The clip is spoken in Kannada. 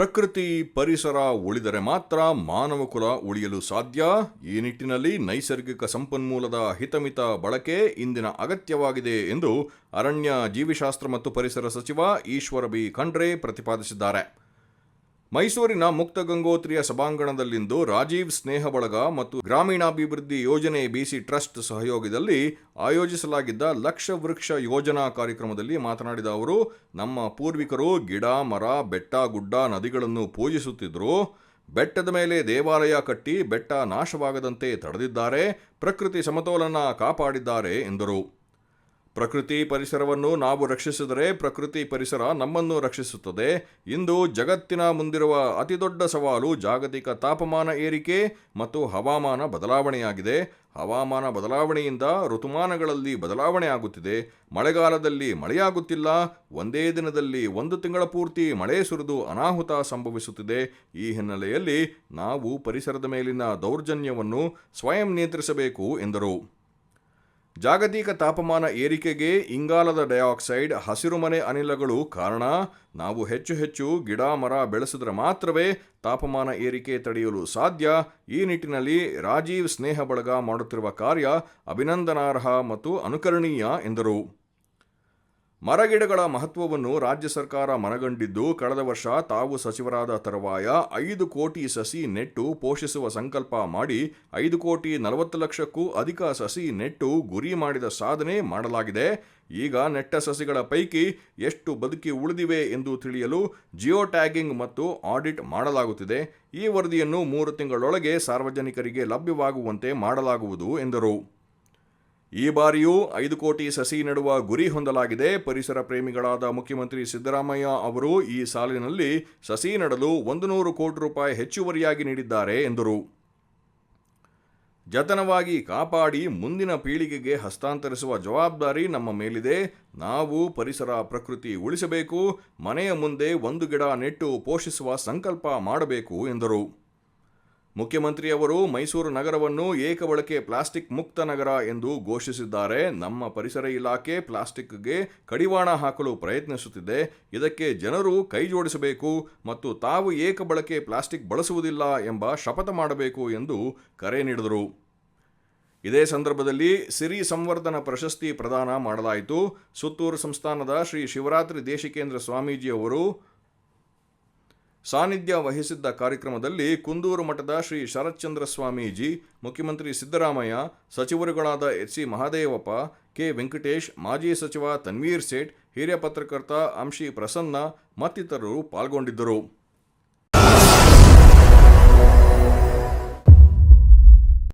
ಪ್ರಕೃತಿ ಪರಿಸರ ಉಳಿದರೆ ಮಾತ್ರ ಮಾನವ ಕುಲ ಉಳಿಯಲು ಸಾಧ್ಯ. ಈ ನಿಟ್ಟಿನಲ್ಲಿ ನೈಸರ್ಗಿಕ ಸಂಪನ್ಮೂಲದ ಹಿತಮಿತ ಬಳಕೆ ಇಂದಿನ ಅಗತ್ಯವಾಗಿದೆ ಎಂದು ಅರಣ್ಯ ಜೀವಿಶಾಸ್ತ್ರ ಮತ್ತು ಪರಿಸರ ಸಚಿವ ಈಶ್ವರ ಬಿ ಖಂಡ್ರೆ ಪ್ರತಿಪಾದಿಸಿದ್ದಾರೆ. ಮೈಸೂರಿನ ಮುಕ್ತ ಗಂಗೋತ್ರಿಯ ಸಭಾಂಗಣದಲ್ಲಿಂದು ರಾಜೀವ್ ಸ್ನೇಹ ಬಳಗ ಮತ್ತು ಗ್ರಾಮೀಣಾಭಿವೃದ್ಧಿ ಯೋಜನೆ ಬಿಸಿ ಟ್ರಸ್ಟ್ ಸಹಯೋಗದಲ್ಲಿ ಆಯೋಜಿಸಲಾಗಿದ್ದ ಲಕ್ಷ ವೃಕ್ಷ ಯೋಜನಾ ಕಾರ್ಯಕ್ರಮದಲ್ಲಿ ಮಾತನಾಡಿದ ಅವರು, ನಮ್ಮ ಪೂರ್ವಿಕರು ಗಿಡ, ಮರ, ಬೆಟ್ಟ, ಗುಡ್ಡ ನದಿಗಳನ್ನು ಪೂಜಿಸುತ್ತಿದ್ದರು. ಬೆಟ್ಟದ ಮೇಲೆ ದೇವಾಲಯ ಕಟ್ಟಿ ಬೆಟ್ಟ ನಾಶವಾಗದಂತೆ ತಡೆದಿದ್ದಾರೆ, ಪ್ರಕೃತಿ ಸಮತೋಲನ ಕಾಪಾಡಿದ್ದಾರೆ ಎಂದರು. ಪ್ರಕೃತಿ ಪರಿಸರವನ್ನು ನಾವು ರಕ್ಷಿಸಿದರೆ ಪ್ರಕೃತಿ ಪರಿಸರ ನಮ್ಮನ್ನು ರಕ್ಷಿಸುತ್ತದೆ. ಇಂದು ಜಗತ್ತಿನ ಮುಂದಿರುವ ಅತಿದೊಡ್ಡ ಸವಾಲು ಜಾಗತಿಕ ತಾಪಮಾನ ಏರಿಕೆ ಮತ್ತು ಹವಾಮಾನ ಬದಲಾವಣೆಯಾಗಿದೆ. ಹವಾಮಾನ ಬದಲಾವಣೆಯಿಂದ ಋತುಮಾನಗಳಲ್ಲಿ ಬದಲಾವಣೆ ಆಗುತ್ತಿದೆ. ಮಳೆಗಾಲದಲ್ಲಿ ಮಳೆಯಾಗುತ್ತಿಲ್ಲ. ಒಂದೇ ದಿನದಲ್ಲಿ ಒಂದು ತಿಂಗಳ ಪೂರ್ತಿ ಮಳೆ ಸುರಿದು ಅನಾಹುತ ಸಂಭವಿಸುತ್ತಿದೆ. ಈ ಹಿನ್ನೆಲೆಯಲ್ಲಿ ನಾವು ಪರಿಸರದ ಮೇಲಿನ ದೌರ್ಜನ್ಯವನ್ನು ಸ್ವಯಂ ನಿಯಂತ್ರಿಸಬೇಕು ಎಂದರು. ಜಾಗತಿಕ ತಾಪಮಾನ ಏರಿಕೆಗೆ ಇಂಗಾಲದ ಡೈಆಕ್ಸೈಡ್ ಹಸಿರುಮನೆ ಅನಿಲಗಳು ಕಾರಣ. ನಾವು ಹೆಚ್ಚು ಹೆಚ್ಚು ಗಿಡ, ಮರ ಬೆಳೆಸಿದ್ರೆ ಮಾತ್ರವೇ ತಾಪಮಾನ ಏರಿಕೆ ತಡೆಯಲು ಸಾಧ್ಯ. ಈ ನಿಟ್ಟಿನಲ್ಲಿ ರಾಜೀವ್ ಸ್ನೇಹ ಬಳಗ ಮಾಡುತ್ತಿರುವ ಕಾರ್ಯ ಅಭಿನಂದನಾರ್ಹ ಮತ್ತು ಅನುಕರಣೀಯ ಎಂದರು. ಮರಗಿಡಗಳ ಮಹತ್ವವನ್ನು ರಾಜ್ಯ ಸರ್ಕಾರ ಮನಗಂಡಿದ್ದು, ಕಳೆದ ವರ್ಷ ತಾವು ಸಚಿವರಾದ ತರುವಾಯ ಐದು ಕೋಟಿ ಸಸಿ ನೆಟ್ಟು ಪೋಷಿಸುವ ಸಂಕಲ್ಪ ಮಾಡಿ ಐದು ಕೋಟಿ ನಲವತ್ತು ಲಕ್ಷಕ್ಕೂ ಅಧಿಕ ಸಸಿ ನೆಟ್ಟು ಗುರಿ ಮಾಡಿದ ಸಾಧನೆ ಮಾಡಲಾಗಿದೆ. ಈಗ ನೆಟ್ಟ ಸಸಿಗಳ ಪೈಕಿ ಎಷ್ಟು ಬದುಕಿ ಉಳಿದಿವೆ ಎಂದು ತಿಳಿಯಲು ಜಿಯೋ ಟ್ಯಾಗಿಂಗ್ ಮತ್ತು ಆಡಿಟ್ ಮಾಡಲಾಗುತ್ತಿದೆ. ಈ ವರದಿಯನ್ನು ಮೂರು ತಿಂಗಳೊಳಗೆ ಸಾರ್ವಜನಿಕರಿಗೆ ಲಭ್ಯವಾಗುವಂತೆ ಮಾಡಲಾಗುವುದು ಎಂದರು. ಈ ಬಾರಿಯೂ ಐದು ಕೋಟಿ ಸಸಿ ನೆಡುವ ಗುರಿ ಹೊಂದಲಾಗಿದೆ. ಪರಿಸರ ಪ್ರೇಮಿಗಳಾದ ಮುಖ್ಯಮಂತ್ರಿ ಸಿದ್ದರಾಮಯ್ಯ ಅವರು ಈ ಸಾಲಿನಲ್ಲಿ ಸಸಿ ನೆಡಲು ಒಂದು ನೂರು ಕೋಟಿ ರೂಪಾಯಿ ಹೆಚ್ಚುವರಿಯಾಗಿ ನೀಡಿದ್ದಾರೆ ಎಂದರು. ಜತನವಾಗಿ ಕಾಪಾಡಿ ಮುಂದಿನ ಪೀಳಿಗೆಗೆ ಹಸ್ತಾಂತರಿಸುವ ಜವಾಬ್ದಾರಿ ನಮ್ಮ ಮೇಲಿದೆ. ನಾವು ಪರಿಸರ ಪ್ರಕೃತಿ ಉಳಿಸಬೇಕು, ಮನೆಯ ಮುಂದೆ ಒಂದು ಗಿಡ ನೆಟ್ಟು ಪೋಷಿಸುವ ಸಂಕಲ್ಪ ಮಾಡಬೇಕು ಎಂದರು. ಮುಖ್ಯಮಂತ್ರಿಯವರು ಮೈಸೂರು ನಗರವನ್ನು ಏಕಬಳಕೆ ಪ್ಲಾಸ್ಟಿಕ್ ಮುಕ್ತ ನಗರ ಎಂದು ಘೋಷಿಸಿದ್ದಾರೆ. ನಮ್ಮ ಪರಿಸರ ಇಲಾಖೆ ಪ್ಲಾಸ್ಟಿಕ್ಗೆ ಕಡಿವಾಣ ಹಾಕಲು ಪ್ರಯತ್ನಿಸುತ್ತಿದೆ. ಇದಕ್ಕೆ ಜನರು ಕೈ ಜೋಡಿಸಬೇಕು ಮತ್ತು ತಾವು ಏಕಬಳಕೆ ಪ್ಲಾಸ್ಟಿಕ್ ಬಳಸುವುದಿಲ್ಲ ಎಂಬ ಶಪಥ ಮಾಡಬೇಕು ಎಂದು ಕರೆ ನೀಡಿದರು. ಇದೇ ಸಂದರ್ಭದಲ್ಲಿ ಸಿರಿ ಸಂವರ್ಧನ ಪ್ರಶಸ್ತಿ ಪ್ರದಾನ ಮಾಡಲಾಯಿತು. ಸುತ್ತೂರು ಸಂಸ್ಥಾನದ ಶ್ರೀ ಶಿವರಾತ್ರಿ ದೇಶಿಕೇಂದ್ರ ಸ್ವಾಮೀಜಿ ಅವರು ಸಾನ್ನಿಧ್ಯ ವಹಿಸಿದ್ದ ಕಾರ್ಯಕ್ರಮದಲ್ಲಿ ಕುಂದೂರು ಮಠದ ಶ್ರೀ ಶರತ್ಚಂದ್ರ ಸ್ವಾಮೀಜಿ ಮುಖ್ಯಮಂತ್ರಿ Siddaramaiah, ಸಚಿವರುಗಳಾದ H C Mahadevappa, K Venkatesh, ಮಾಜಿ ಸಚಿವ ತನ್ವೀರ್ ಸೇಠ್, ಹಿರಿಯ ಪತ್ರಕರ್ತ ಅಂಶಿ ಪ್ರಸನ್ನ ಮತ್ತಿತರರು ಪಾಲ್ಗೊಂಡಿದ್ದರು.